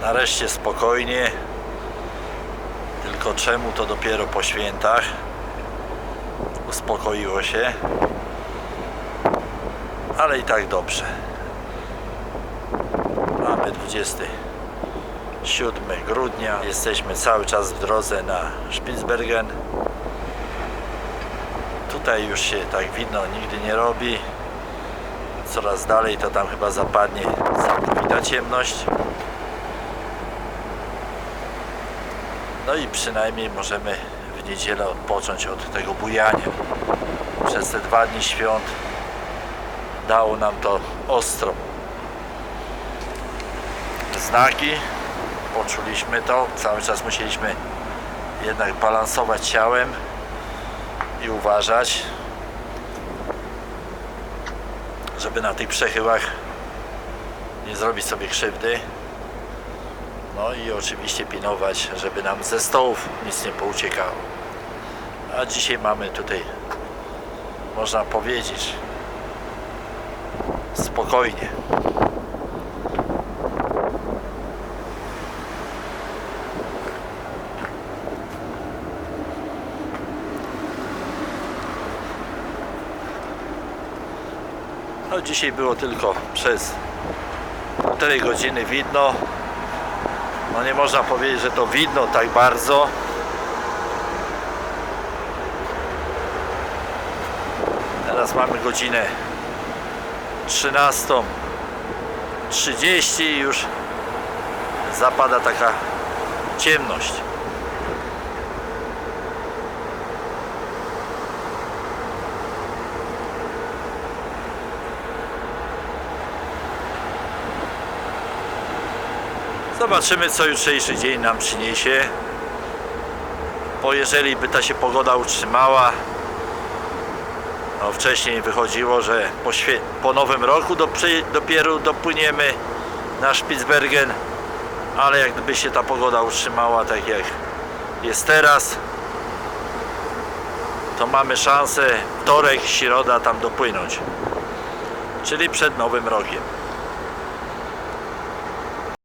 Nareszcie spokojnie. Tylko czemu to dopiero po świętach uspokoiło się. Ale i tak dobrze. Mamy 27 grudnia. Jesteśmy cały czas w drodze na Spitsbergen. Tutaj już się tak widno nigdy nie robi. Coraz dalej to tam chyba zapadnie całkowita ciemność. No i przynajmniej możemy w niedzielę odpocząć od tego bujania. Przez te dwa dni świąt dało nam to ostro. Znaki, poczuliśmy to, cały czas musieliśmy jednak balansować ciałem i uważać, żeby na tych przechyłach nie zrobić sobie krzywdy. No i oczywiście pilnować, żeby nam ze stołów nic nie pouciekało. A dzisiaj mamy tutaj, można powiedzieć, spokojnie. No dzisiaj było tylko przez półtorej godziny widno. No nie można powiedzieć, że to widno tak bardzo. Teraz mamy godzinę 13.30 i już zapada taka ciemność. Zobaczymy, co jutrzejszy dzień nam przyniesie. Bo jeżeli by ta się pogoda utrzymała, no wcześniej wychodziło, że po, po nowym roku dopiero dopłyniemy na Spitsbergen, ale jak gdyby się ta pogoda utrzymała tak jak jest teraz, to mamy szansę wtorek, środa tam dopłynąć. Czyli przed nowym rokiem.